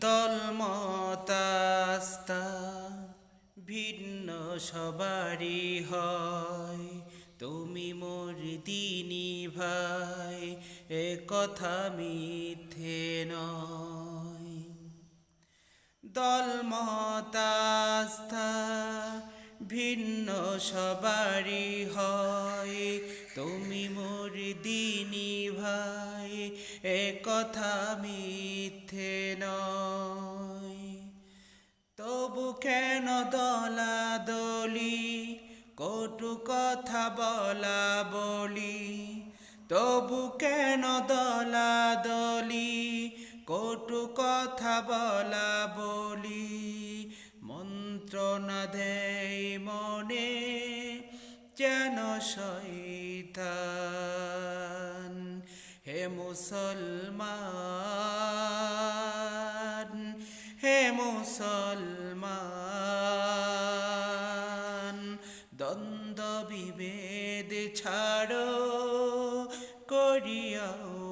দলমতাস্তা ভিন্ন সবারই হয়। তুমি মোর দিনী ভাই, এ কথা মিথ্যে নয়। ভিন্ন সবারই হয়। তুমি মোর দিনী ভাই, এ কথা মিথ্যে নয়। তবু কেন দলা দলি কটু কথা বলা বলি? তবু কেন দলা দলি কটু কথা বলা বলি? মন্ত্রণা দেয় মনে, যেন শৈতান হে মুসলমান হে মুসলমান দ্বন্দ্ব বিভেদ ছাড়ো করিয়াও